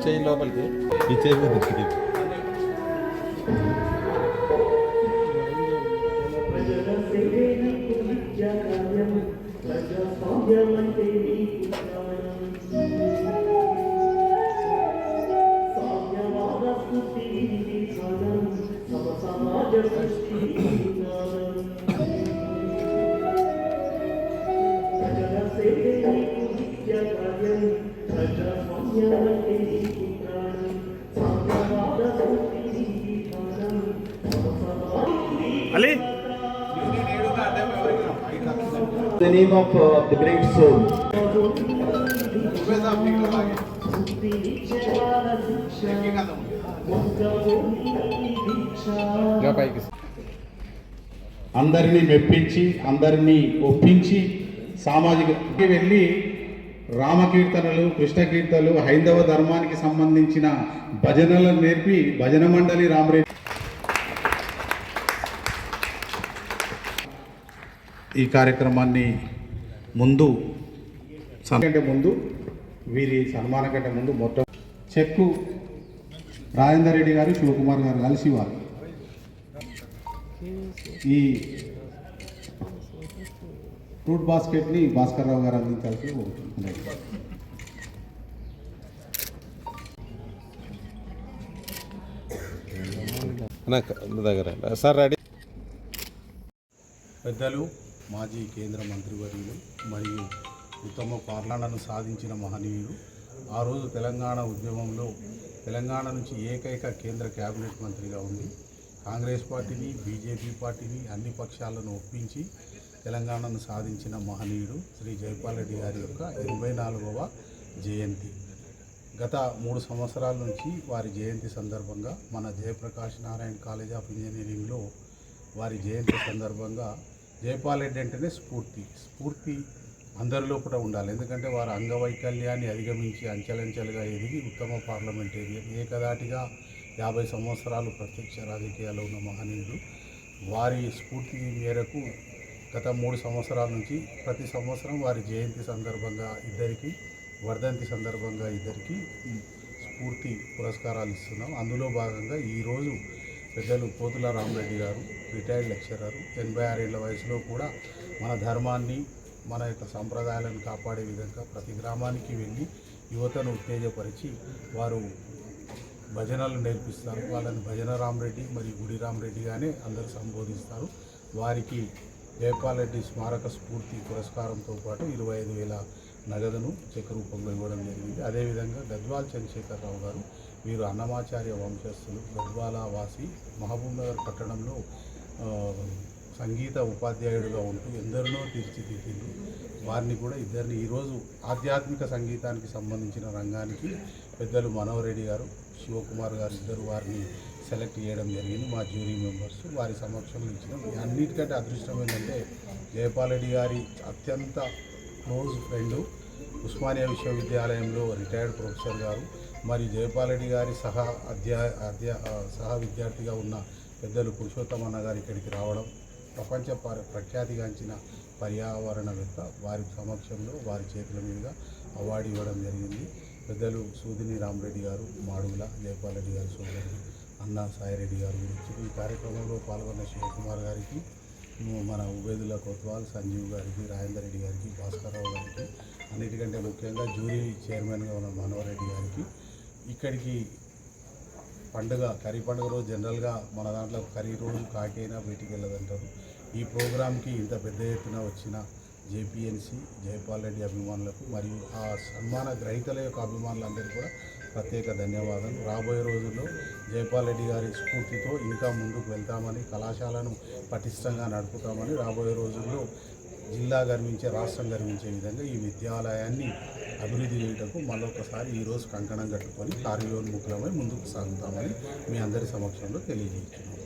చెయ్యి లోపలికి ఈ చెయ్యి దగ్గరికి The name of uh, the great soul. అందరినీ మెప్పించి అందరినీ ఒప్పించి సామాజిక వెళ్ళి రామకీర్తనలు కృష్ణ కీర్తనలు హైందవ ధర్మానికి సంబంధించిన భజనలను నేర్పి భజన మండలి రామరెడ్డి ఈ కార్యక్రమాన్ని ముందు సన్- కంటే ముందు వీరి సన్మానం కంటే ముందు మొత్తం చెక్కు రాజేందర్ రెడ్డి గారు శివకుమార్ గారు కలిసి వారు. ఈ ఫ్రూట్ బాస్కెట్ని భాస్కర్ రావు గారు అందించాల్సి దగ్గర. Sir ready. పెద్దలు మాజీ కేంద్ర మంత్రివర్యులు మరియు ఉత్తమ పాలనను సాధించిన మహనీయుడు ఆ రోజు తెలంగాణ ఉద్యమంలో తెలంగాణ నుంచి ఏకైక కేంద్ర కేబినెట్ మంత్రిగా ఉంది కాంగ్రెస్ పార్టీని బీజేపీ పార్టీని అన్ని పక్షాలను ఒప్పించి తెలంగాణను సాధించిన మహనీయుడు శ్రీ జైపాల్ రెడ్డి గారి యొక్క ఎనభై నాలుగవ జయంతి. గత మూడు సంవత్సరాల నుంచి వారి జయంతి సందర్భంగా మన జయప్రకాష్ నారాయణ కాలేజ్ ఆఫ్ ఇంజనీరింగ్లో వారి జయంతి సందర్భంగా జయపాల్ రెడ్డి అంటేనే స్ఫూర్తి. స్ఫూర్తి అందరిలో కూడా ఉండాలి. ఎందుకంటే వారు అంగవైకల్యాన్ని అధిగమించి అంచెలంచెలుగా ఎదిగి ఉత్తమ పార్లమెంటేరియన్ ఏకదాటిగా యాభై సంవత్సరాలు ప్రత్యక్ష రాజకీయాల్లో ఉన్న మహనీయుడు వారి స్ఫూర్తి మేరకు గత మూడు సంవత్సరాల నుంచి ప్రతి సంవత్సరం వారి జయంతి సందర్భంగా ఇద్దరికి వర్ధంతి సందర్భంగా ఇద్దరికి స్ఫూర్తి పురస్కారాలు ఇస్తున్నాం. అందులో భాగంగా ఈరోజు పెద్దలు పోతుల రామరెడ్డి గారు రిటైర్డ్ లెక్చరర్ ఎనభై ఆరేళ్ళ వయసులో కూడా మన ధర్మాన్ని మన యొక్క సంప్రదాయాలను కాపాడే విధంగా ప్రతి గ్రామానికి వెళ్ళి యువతను ఉత్తేజపరిచి వారు భజనలు నేర్పిస్తారు. వాళ్ళని భజన రామరెడ్డి మరియు గుడి రామరెడ్డిగానే అందరూ సంబోధిస్తారు. వారికి జయపాల్రెడ్డి స్మారక స్ఫూర్తి పురస్కారంతో పాటు ఇరవై ఐదు వేల నగదును చెక్క రూపంలో ఇవ్వడం జరిగింది. అదేవిధంగా గద్వాల్ చంద్రశేఖరరావు గారు వీరు అన్నమాచార్య వంశస్థులు గద్వాల వాసి మహబూబ్ నగర్ పట్టణంలో సంగీత ఉపాధ్యాయుడిగా ఉంటూ ఎందరినో తీర్చిదిద్దింది వారిని కూడా ఇద్దరిని ఈరోజు ఆధ్యాత్మిక సంగీతానికి సంబంధించిన రంగానికి పెద్దలు మనోహరెడ్డి గారు శివకుమార్ గారు ఇద్దరు వారిని సెలెక్ట్ చేయడం జరిగింది. మా జ్యూరీ మెంబర్స్ వారి సమక్షంలో ఇచ్చిన అన్నిటికంటే అదృష్టం ఏంటంటే జయపాల్ రెడ్డి గారి అత్యంత క్లోజ్ ఫ్రెండ్ ఉస్మానియా విశ్వవిద్యాలయంలో రిటైర్డ్ ప్రొఫెసర్ గారు మరి జయపాల్ రెడ్డి గారి సహా అధ్యా అధ్యా సహా విద్యార్థిగా ఉన్న పెద్దలు పురుషోత్తమన్న గారు ఇక్కడికి రావడం ప్రపంచ ప్రఖ్యాతిగాంచిన పర్యావరణవేత్త వారి సమక్షంలో వారి చేతుల మీదుగా అవార్డు ఇవ్వడం జరిగింది. పెద్దలు సూదిని రామరెడ్డి గారు మాడుగుల జయపాల్ రెడ్డి గారి సోదరుడు అన్నా సాయిరెడ్డి గారు గురించి ఈ కార్యక్రమంలో పాల్గొన్న శివకుమార్ గారికి మన ఉబేదుల్లా కొత్వాల్ సంజీవ్ గారికి రాజేందర్ రెడ్డి గారికి భాస్కర్రావు గారికి అన్నిటికంటే ముఖ్యంగా జ్యూరీ చైర్మన్గా ఉన్న మనోహర్ రెడ్డి గారికి ఇక్కడికి పండుగ కర్రీ పండుగ రోజు జనరల్గా మన దాంట్లో కర్రీ రోజు కాకైనా బయటికి వెళ్ళదంటారు. ఈ ప్రోగ్రాంకి ఇంత పెద్ద ఎత్తున వచ్చిన జేపీఎన్సీ జయపాల్ రెడ్డి అభిమానులకు మరియు ఆ సన్మాన గ్రహీతల యొక్క అభిమానులందరికీ కూడా ప్రత్యేక ధన్యవాదాలు. రాబోయే రోజుల్లో జయపాల్ రెడ్డి గారి స్ఫూర్తితో ఇంకా ముందుకు వెళ్తామని కళాశాలను పటిష్టంగా నడుపుతామని రాబోయే రోజుల్లో జిల్లా గర్వించే రాష్ట్రం గర్వించే విధంగా ఈ విద్యాలయాన్ని అభివృద్ధి చేయటకు మళ్ళొకసారి ఈరోజు కంకణం కట్టుకొని కార్యోన్ముఖులమై ముందుకు సాగుతామని మీ అందరి సమక్షంలో తెలియజేస్తున్నాం.